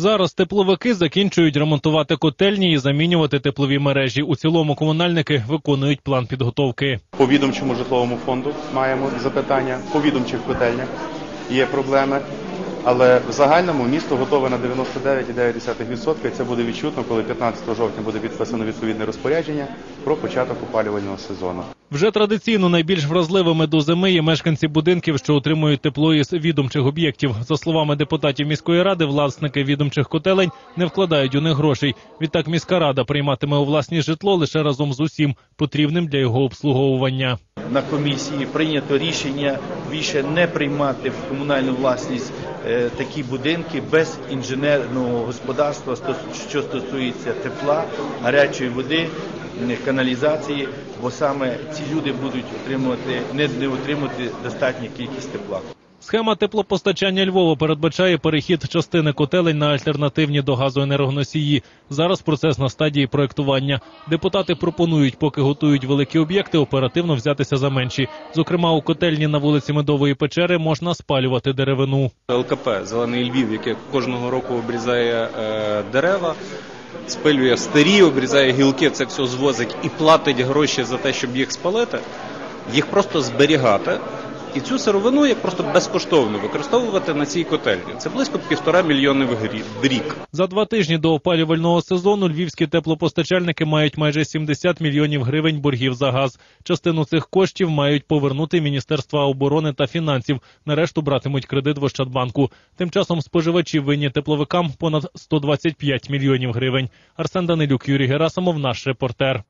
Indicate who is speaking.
Speaker 1: Зараз тепловики закінчують ремонтувати котельні і замінювати теплові мережі. У цілому комунальники виконують план підготовки.
Speaker 2: По відомчому житловому фонду маємо запитання, по відомчих котельнях є проблеми. Але в загальному місто готове на 99,9%. І Це буде відчутно, коли 15 жовтня буде підписано відповідне розпорядження про початок опалювального сезону.
Speaker 1: Вже традиційно найбільш вразливими до зими є мешканці будинків, що отримують тепло із відомчих об'єктів. За словами депутатів міської ради, власники відомчих котелень не вкладають у них грошей. Відтак міська рада прийматиме у власність житло лише разом з усім потрібним для його обслуговування.
Speaker 3: На комісії прийнято рішення більше не приймати в комунальну власність е, такі будинки без інженерного господарства, що стосується тепла, гарячої води, м, каналізації, бо саме ці люди будуть отримувати не, не отримувати достатню кількість тепла.
Speaker 1: Схема теплопостачання Львова передбачає перехід частини котелень на альтернативні до газу енергоносії. Зараз процес на стадії проектування. Депутати пропонують, поки готують великі об'єкти, оперативно взятися за менші. Зокрема, у котельні на вулиці Медової печери можна спалювати деревину.
Speaker 4: ЛКП Зелений Львів, яке кожного року обрізає е, дерева, спилює старі, обрізає гілки, це все звозить і платить гроші за те, щоб їх спалити, їх просто зберігати. І цю сировину як просто безкоштовно використовувати на цій котельні. Це близько півтора мільйони в рік.
Speaker 1: За два тижні до опалювального сезону львівські теплопостачальники мають майже 70 мільйонів гривень боргів за газ. Частину цих коштів мають повернути Міністерства оборони та фінансів. Нарешту братимуть кредит в Ощадбанку. Тим часом споживачі винні тепловикам понад 125 мільйонів гривень. Арсен Данилюк, Юрій Герасимов, наш репортер.